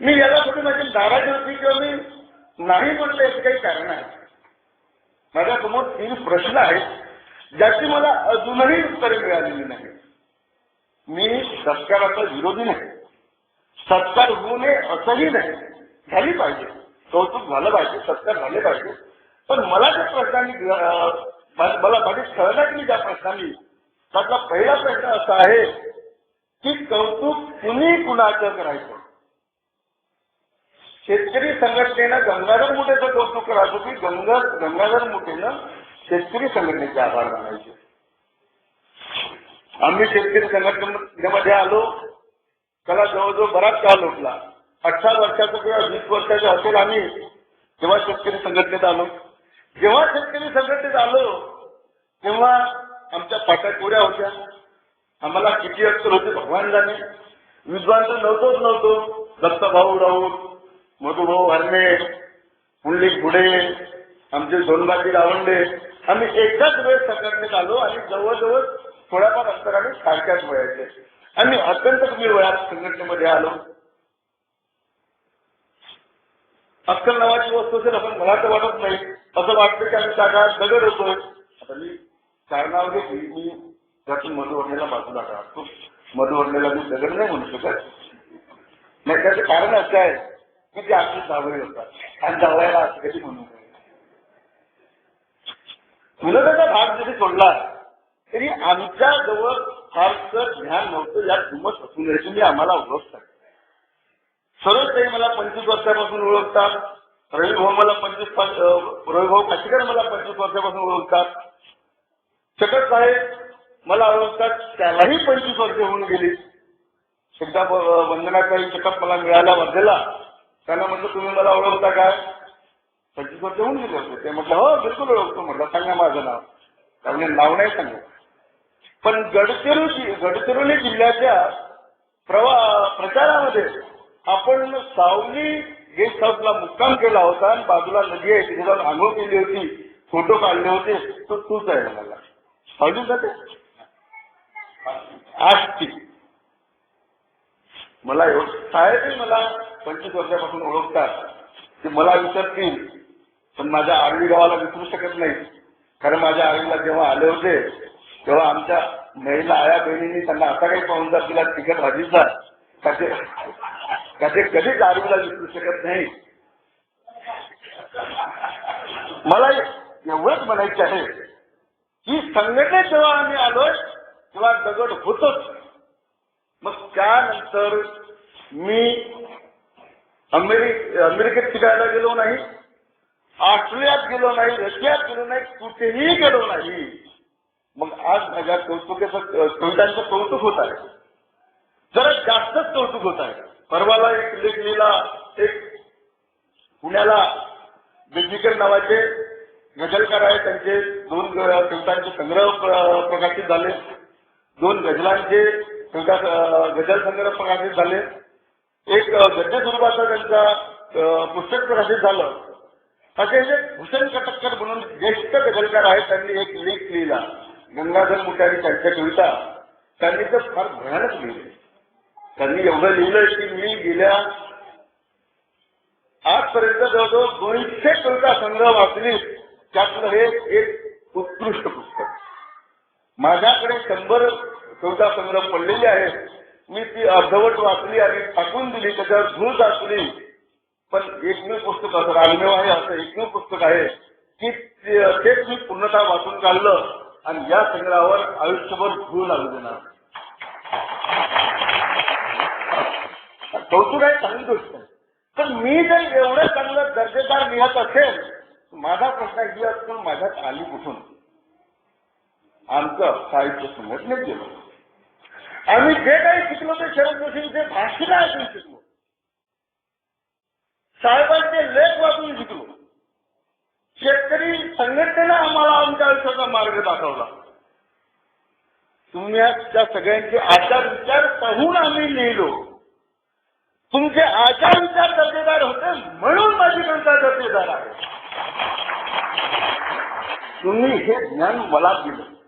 मी याला कुठे माझी दाराची होती किंवा मी नाही म्हटलं याचं काही कारण आहे? माझ्यासमोर तीन प्रश्न आहेत ज्याची मला अजूनही उत्तरे मिळालेली नाही मी सत्काराचा विरोधी नाही. सत्कार होऊ नये असंही नाही. झाली पाहिजे. कौतुक झालं पाहिजे सत्कार झाले पाहिजे. पण मला त्या प्रश्नांनी मला माझी सहलागली ज्या प्रश्नांनी? त्यातला पहिला प्रश्न असा आहे की कौतुक कुणी कुणाचं करायचं? शेतकरी संघटनेनं गंगाधर मुठेचं कौतुक करायचं की गंगा गंगाधर मुठेनं शेतकरी संघटनेचे आभार मानायचे. आम्ही शेतकरी संघटनेमध्ये आलो. त्याला जवळजवळ बराच काळ लोटला. अठरा वर्षाचा किंवा वीस वर्षाचा असेल आम्ही जेव्हा शेतकरी संघटनेत आलो. जेव्हा शेतकरी संघटनेत आलो तेव्हा आमच्या पाट्याकोऱ्या होत्या. आम्हाला किती अक्षर होते भगवान जाणे विद्वान तर नव्हतोच नव्हतो. दत्तभाऊ राऊत मधुभाऊ हरणे पुंडलिक पुढे आमचे सोनबाजी गावंडे आम्ही एकाच वेळेस संघटनेत आलो आणि जवळजवळ थोड्याफार अंतराने सारख्याच वयाचे. आम्ही अत्यंत कमी वयात संघटनेमध्ये आलो. अक्कल नावाची वस्तू असेल आपण मला तर वाटत नाही. असं वाटतं की आम्ही त्या काळात दगड होतोय. आता मी कारणावर घेतली. मी त्यातून मधुवर्णेला बाजूला काढतो मधुवर्णेला मी दगड नाही म्हणू शकत. नाही त्याचं कारण असं आहे. म्हणजे की ते आपली जावळी होतात. आणि जावळ्याला असं कधी म्हणू नये. विनोदाचा भाग जरी सोडला तरी आमच्या जवळ फारसं ज्ञान नव्हतं. यात किंमत असून तुम्ही आम्हाला ओळखतात सरोज ताई मला पंचवीस वर्षापासून ओळखतात. रविभाऊ मला पंचवीस रविभाऊ काशीकर मला पंचवीस वर्षापासून ओळखतात. शकत साहेब मला ओळखतात. त्यालाही पंचवीस वर्ष होऊन गेली. एकदा वंदनाचाही वंदनाताई मला मिळाल्या वर्धेला. त्यांना म्हटलं तुम्ही मला ओळखता काय? पंचवीस वर्ष गेले होते. ते म्हटलं हो बिलकुल ओळखतो. म्हटलं सांगा माझं नाव. त्यामुळे नाव नाही सांगत. पण गडचिरोली गडचिरोली जिल्ह्याच्या प्रवा प्रचारामध्ये आपण सावली गेस्ट हाऊसला मुक्काम केला होता आणि बाजूला नदी आहे तिथे जाऊन आंघोळ केली होती फोटो काढले होते. तो तूच आहे मला. सावली जाते. आष्टी मला एवढं साहेबही मला पंचवीस वर्षापासून ओळखतात. ते मला विसरतील. पण माझ्या आरवी गावाला विसरू शकत नाही कारण माझ्या आरवीला जेव्हा आले होते तेव्हा आमच्या महिला आया बहिणींनी त्यांना असा काही पाहून जात तिला तिखट भाजीचा का ते ते कधीच आरवीला विसरू शकत नाही. मला एवढंच म्हणायचं आहे की संघटनेत जेव्हा आम्ही आलोय तेव्हा दगड होतच. मग त्यानंतर मी अमेरिक अमेरिकेत शिकायला गेलो नाही ऑस्ट्रेलियात गेलो नाही रशियात गेलो नाही कुठेही गेलो नाही. मग आज माझ्या कौतुकाचं कवितांचं कौतुक होत आहे. जरा जास्तच कौतुक होत आहे. परवाला एक लेख लिहिला एक पुण्याला बेजिकर नावाचे गजलकार आहेत त्यांचे दोन कवितांचे संग्रह प्रकाशित झाले. दोन गजलांचे कविता संग्रह प्रकाशित झाले. एक गद्य स्वरूपाचं त्यांचा अं, पुस्तक प्रकाशित झालं. असे जे भूषण कटककर म्हणून ज्येष्ठ गझलकार आहेत त्यांनी एक लेख लिहिला गंगाधर मुठे त्यांच्या कविता. त्यांनी तर फार भयानक लिहिले. त्यांनी एवढं लिहिलंय की मी गेल्या आजपर्यंत जवळजवळ दोनशे कविता संग्रह वाचली. त्यातलं हे एक उत्कृष्ट पुस्तक. माझ्याकडे शंभर कविता संग्रह पडलेले आहेत. मी ती अर्धवट वाचली आणि टाकून दिली त्याच्यावर धूळ टाकली पण एकमेव पुस्तक असं रामदेव आहे असं एकमेव पुस्तक आहे की तेच मी पूर्णतः वाचून काढलं आणि या संग्रहावर आयुष्यभर धूळ लागू देणार. कौतुक आहे चांगली गोष्ट आहे. तर मी जर एवढं चांगलं दर्जेदार लिहत असेल माझा प्रश्न ही असतो माझ्यात आली कुठून? आमचं साहित्य संघटनेत गेलं आम्ही जे काही शिकलो ते शरद जोशींचे भाषण ऐकून शिकलो. साहेबांचे लेख वाचून शिकलो. शेतकरी संघटनेनं आम्हाला आमच्या आयुष्याचा मार्ग दाखवला. तुम्ही त्या सगळ्यांचे आचार विचार पाहून आम्ही लिहिलो. तुमचे आचार विचार दर्जेदार होते म्हणून माझी कविता दर्जेदार आहे. तुम्ही हे ज्ञान मला दिलं.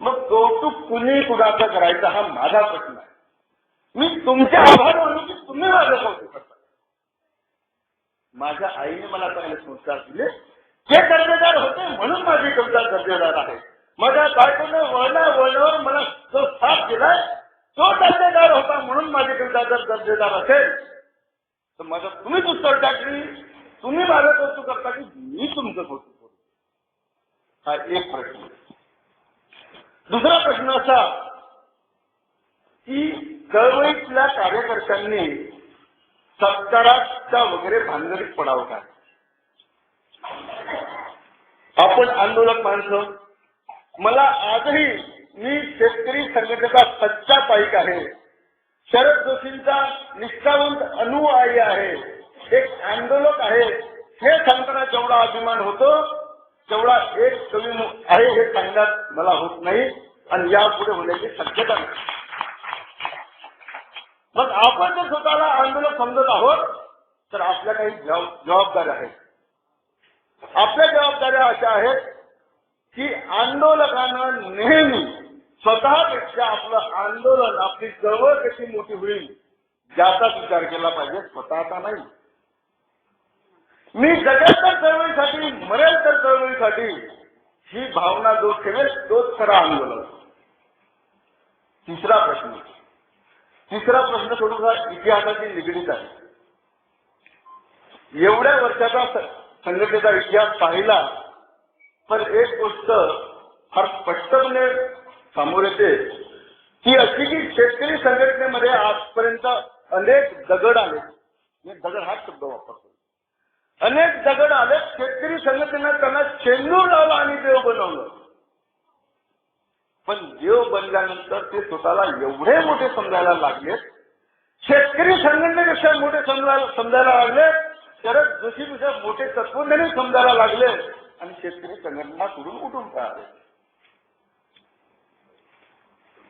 मग कौतुक कुणी कुणाचा करायचं हा माझा प्रश्न आहे. मी तुमचे आभार मानू की तुम्ही माझं कौतुक करता? माझ्या आईने मला चांगले संस्कार दिले. ते दर्जेदार होते म्हणून माझी कविता दर्जेदार आहे. माझ्या बायकोने वळणा वळणावर मला जो साथ दिलाय तो दर्जेदार होता म्हणून माझी कविता जर दर्जेदार असेल तर माझं तुम्हीच उत्तर टाकली तुम्ही माझं कौतुक करता की मी तुमचं कौतुक करू. हा एक प्रश्न दुसरा प्रश्न असा की चळवळीतल्या कार्यकर्त्यांनी सत्काराच्या वगैरे भानगडीत पडावं का? आपण आंदोलक माणसं मला आजही मी शेतकरी संघटनेचा सच्चा पाईक आहे. शरद जोशींचा निष्ठावंत अनुयायी आहे. एक आंदोलक आहे. हे सांगताना जेवढा अभिमान होतो तेवढा एक कमी आहे हे सांगण्यात मला होत नाही. आणि यापुढे होण्याची शक्यता नाही. मग आपण जर स्वतःला आंदोलक समजत आहोत तर आपल्या काही जबाबदाऱ्या आहेत. आपल्या जबाबदाऱ्या अशा आहेत की आंदोलकानं नेहमी स्वतःपेक्षा आपलं आंदोलन आपली चळवळ कशी मोठी होईल याचाच विचार केला पाहिजे. स्वतःचा नाही. मी जगेल तर चळवळीसाठी मरेल तर चळवळीसाठी ही भावना जो ठेवेल तोच खरा आंदोलन. तिसरा प्रश्न. तिसरा प्रश्न थोडासा इतिहासाशी निगडीत आहे. एवढ्या वर्षाचा संघटनेचा इतिहास पाहिला तर एक गोष्ट फार स्पष्टपणे समोर येते. ती अशी की शेतकरी संघटनेमध्ये आजपर्यंत अनेक दगड आले. मी दगड हाच शब्द वापरतो. अनेक दगड आले शेतकरी संघटना त्यांना चेंडूर लावला आणि देव बनवलं. पण देव बनल्यानंतर ते स्वतःला एवढे मोठे समजायला लागले. शेतकरी संघटनेपेक्षा मोठे समजायला समजायला लागले. शरद जोशीपेक्षा मोठे तत्वज्ञानी समजायला लागले. आणि शेतकरी संघटना सोडून उठून पळाले.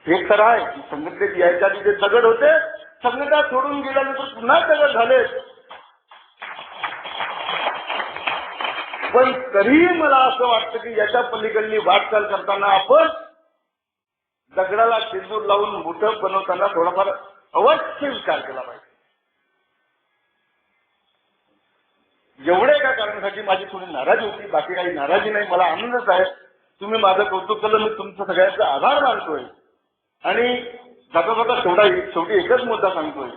हे तर आहे की संघटनेत यायच्या आधी जे दगड होते संघटना सोडून गेल्यानंतर पुन्हा दगड झाले. पण तरीही मला असं वाटतं की याच्या पलीकडली वाटचाल करताना आपण दगडाला सिंदूर लावून मोठ बनवताना थोडाफार अवश्य विचार केला पाहिजे. एवढ्या एका कारणासाठी माझी थोडी नाराजी होती बाकी काही नाराजी नाही मला आनंदच आहे. तुम्ही माझं कौतुक केलं मी तुमचं सगळ्यांचा आभार मानतोय. आणि जाता जाता शेवटा शेवटी एकच मुद्दा सांगतोय.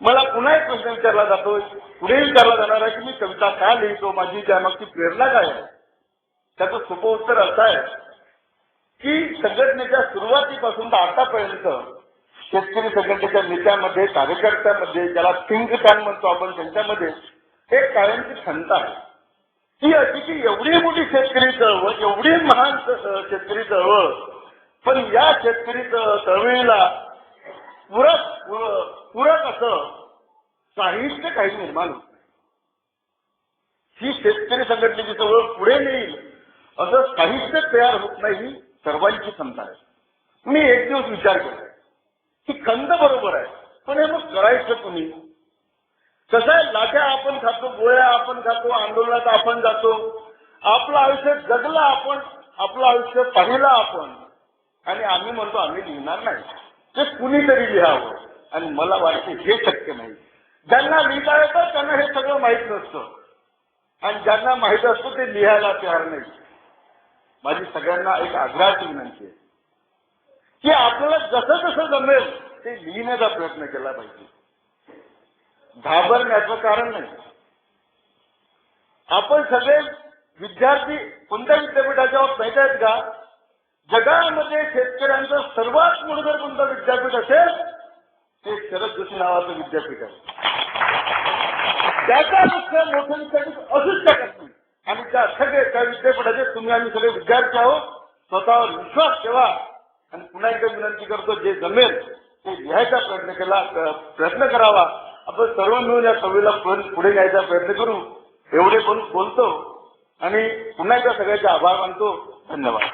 मला पुन्हा एक प्रश्न विचारला जातोय. पुढे विचारला जाणार आहे की मी कविता का लिहितो माझी त्यामागची प्रेरणा काय आहे त्याचं सोपं उत्तर असं आहे की संघटनेच्या सुरुवातीपासून तर आतापर्यंत शेतकरी संघटनेच्या नेत्यामध्ये कार्यकर्त्यामध्ये ज्याला थिंक टँक म्हणतो आपण त्यांच्यामध्ये एक कायमची क्षमता आहे. ती अशी की एवढी मोठी शेतकरी चळवळ एवढी महान शेतकरी चळवळ पण या शेतकरी च- चळवळीला पूरक पूरक असं साहित्य काही निर्माण होत ही शेतकरी संघटनेची चळवळ पुढे नेईल असं साहित्य तयार होत नाही ही सर्वांची क्षमता आहे. मी एक दिवस विचार केला. की कंद बरोबर आहे. पण हे मग करायचं तुम्ही कसं आहे? लाट्या आपण खातो गोळ्या आपण खातो आंदोलनात आपण जातो. आपलं आयुष्य जगलं आपण आपलं आयुष्य पाहिलं आपण. आणि आम्ही म्हणतो आम्ही लिहिणार नाही. ते कुणीतरी लिहावं. आणि मला वाटते हे शक्य नाही. ज्यांना लिहिता येतं त्यांना हे सगळं माहीत नसतं. आणि ज्यांना माहीत असतं ते लिहायला तयार नाही. माझी सगळ्यांना एक आग्रहाची विनंती आहे. की आपल्याला जसं जसं जमेल ते लिहिण्याचा प्रयत्न केला पाहिजे. घाबरण्याचं कारण नाही. आपण सगळे विद्यार्थी कोणत्या विद्यापीठाच्या माहिती आहेत का? जगामध्ये शेतकऱ्यांचं सर्वात मोठं जर कोणतं विद्यापीठ असेल ते शरद जोशी नावाचं विद्यापीठ आहे. त्याचा मोठं विद्यापीठ असूच शकत नाही आणि त्या सगळे त्या विद्यापीठाचे तुम्ही आम्ही सगळे विद्यार्थी आहोत. स्वतःवर विश्वास ठेवा. आणि पुन्हा एकदा विनंती करतो जे जमेल ते लिहायचा प्रयत्न केला प्रयत्न करावा. आपण सर्व मिळून या सभेला पुढे न्यायचा प्रयत्न करू. एवढे पण बोलतो. आणि पुन्हा एकदा सगळ्याचे आभार मानतो. धन्यवाद.